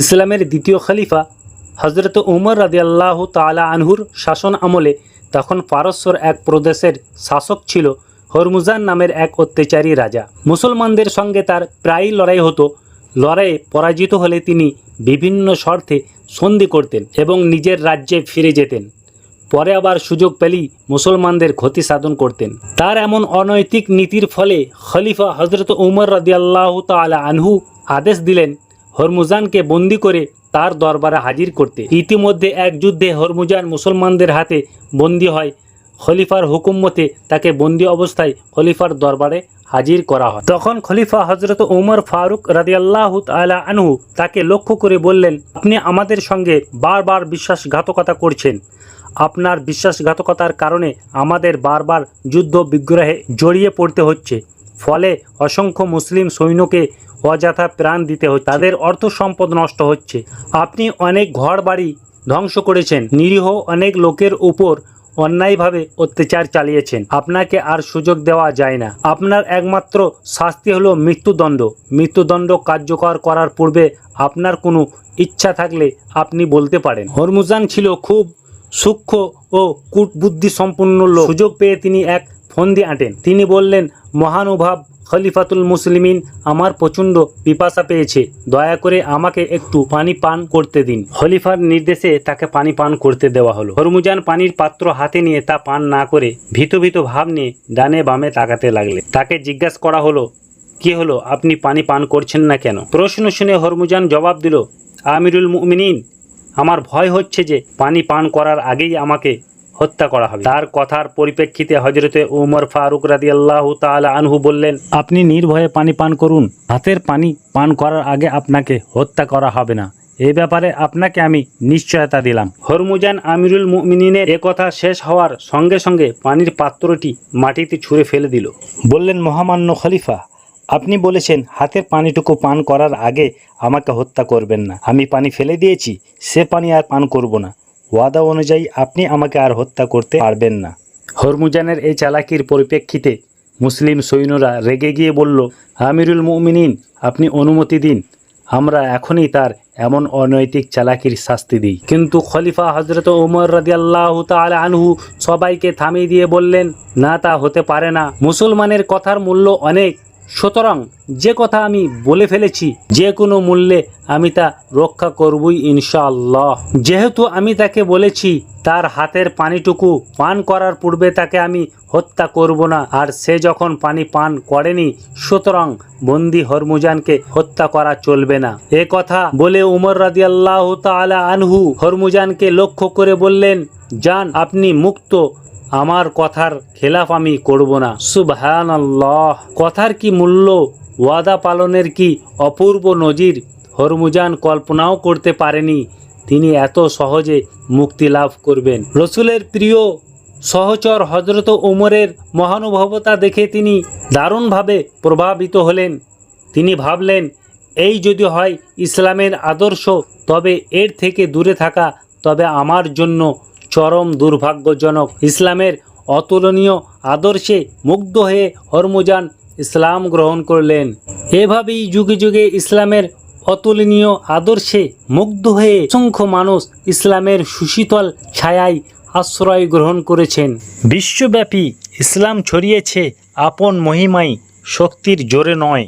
ইসলামের দ্বিতীয় খলিফা হজরত উমর রাদিয়াল্লাহু তাআলা আনহুর শাসন আমলে তখন পারস্যর এক প্রদেশের শাসক ছিল হরমুজান নামের এক অত্যাচারী রাজা। মুসলমানদের সঙ্গে তার প্রায়ই লড়াই হতো। লড়াইয়ে পরাজিত হলে তিনি বিভিন্ন শর্তে সন্ধি করতেন এবং নিজের রাজ্যে ফিরে যেতেন। পরে আবার সুযোগ পেলেই মুসলমানদের ক্ষতি সাধন করতেন। তার এমন অনৈতিক নীতির ফলে খলিফা হজরত উমর রাদিয়াল্লাহ তাআলা আনহু আদেশ দিলেন হরমুজানকে বন্দি করে তার দরবারে হাজির করতে। ইতিমধ্যে এক যুদ্ধে হরমুজান মুসলমানদের হাতে বন্দী হয়। খলিফার হুকুম মতে তাকে বন্দি অবস্থায় খলিফার দরবারে হাজির করা হয়। তখন খলিফা হজরত উমর ফারুক রাদিয়াল্লাহ তাআলা আনহু তাকে লক্ষ্য করে বললেন, আপনি আমাদের সঙ্গে বারবার বিশ্বাসঘাতকতা করছেন। আপনার বিশ্বাসঘাতকতার কারণে আমাদের বারবার যুদ্ধ বিগ্রহে জড়িয়ে পড়তে হচ্ছে। ফলে অসংখ্য মুসলিম সৈন্যকে অযথা প্রাণ দিতে হচ্ছে। তাদের অর্থ সম্পদ নষ্ট হচ্ছে। আপনি অনেক ঘর বাড়ি ধ্বংস করেছেন। নিরীহ অনেক লোকের উপর অন্যায়ভাবে অত্যাচার চালিয়েছেন। আপনাকে আর সুযোগ দেওয়া যায় না। আপনার একমাত্র শাস্তি হলো মৃত্যুদণ্ড। মৃত্যুদণ্ড কার্যকর করার পূর্বে আপনার কোনো ইচ্ছা থাকলে আপনি বলতে পারেন। হরমুজান ছিল খুব সূক্ষ্ম ও কূটবুদ্ধি সম্পন্ন লোক। সুযোগ পেয়ে তিনি এক ফন্দি আঁটেন। তিনি বললেন, মহানুভাব, খলিফাতুল মুসলিমিন আমার প্রচণ্ড পিপাসা পেয়েছে। দয়া করে আমাকে একটু পানি পান করতে দিন। খলিফার নির্দেশে তাকে পানি পান করতে দেওয়া হলো। হরমুজান পানির পাত্র হাতে নিয়ে তা পান না করে ভীত ভীত ভাব নিয়ে ডানে বামে তাকাতে লাগলে তাকে জিজ্ঞাসা করা হলো, কি হলো? আপনি পানি পান করছেন না কেন? প্রশ্ন শুনে হরমুজান জবাব দিল, আমিরুল মুমিনিন, আমার ভয় হচ্ছে যে পানি পান করার আগেই আমাকে হত্যা করা হবে। তার কথার পরিপ্রেক্ষিতে হজরতে উমর ফারুক রাদি আল্লাহ তালা আনহু বললেন, আপনি নির্ভয়ে পানি পান করুন। হাতের পানি পান করার আগে আপনাকে হত্যা করা হবে না। এই ব্যাপারে আপনাকে আমি নিশ্চয়তা দিলাম। হরমুজান আমিরুল মুমিনিনের কথা শেষ হওয়ার সঙ্গে সঙ্গে পানির পাত্রটি মাটিতে ছুঁড়ে ফেলে দিল। বললেন, মহামান্য খলিফা, আপনি বলেছেন হাতের পানিটুকু পান করার আগে আমাকে হত্যা করবেন না। আমি পানি ফেলে দিয়েছি, সে পানি আর পান করব না। ওয়াদা অনুযায়ী আপনি আমাকে আর হত্যা করতে পারবেন না। হরমুজানের এই চালাকির পরিপ্রেক্ষিতে মুসলিম সৈন্যরা রেগে গিয়ে বলল, আমিরুল মুমিনিন, আপনি অনুমতি দিন। আমরা এখনই তার এমন অনৈতিক চালাকির শাস্তি দিই। কিন্তু খলিফা হজরত উমর রাদিয়াল্লাহ তাআলা আনহু সবাইকে থামিয়ে দিয়ে বললেন, না, তা হতে পারে না। মুসলমানের কথার মূল্য অনেক। সুতরাং যে কথা আমি বলে ফেলেছি, যে কোনো মূল্যে আমি তা রক্ষা করবই ইনশাআল্লাহ। যেহেতু আমি তাকে বলেছি, তার হাতের পানিটুকু পান করার পূর্বে তাকে আমি হত্যা করব না, আর সে যখন পানি পান করেনি, সুতরাং বন্দি হরমুজানকে হত্যা করা চলবে না। এ কথা বলে উমর রাদিয়াল্লাহ তাআলা আনহু হরমুজানকে লক্ষ্য করে বললেন যান আপনি মুক্ত আমার কথার খেলাফ আমি করব না। সুবহান কথার কি মূল্য? ওয়াদা পালনের কি অপূর্ব নজির? হরমুজান কল্পনাও করতে পারেনি। তিনি এত সহজে মুক্তি লাভ করবেন। রসুলের প্রিয়, সহচর হজরত ওমরের মহানুভবতা দেখে তিনি দারুণভাবে প্রভাবিত হলেন। তিনি ভাবলেন, এই যদি হয় ইসলামের আদর্শ, তবে এর থেকে দূরে থাকা, তবে আমার জন্য চরম দুর্ভাগ্যজনক। ইসলামের অতুলনীয় আদর্শে মুগ্ধ হয়ে হরমুজান ইসলাম গ্রহণ করলেন। এভাবেই যুগে যুগে ইসলামের অতুলনীয় আদর্শে মুগ্ধ হয়ে অসংখ্য মানুষ ইসলামের সুশীতল ছায়ায় আশ্রয় গ্রহণ করেছেন। বিশ্বব্যাপী ইসলাম ছড়িয়েছে আপন মহিমাই শক্তির জোরে নয়।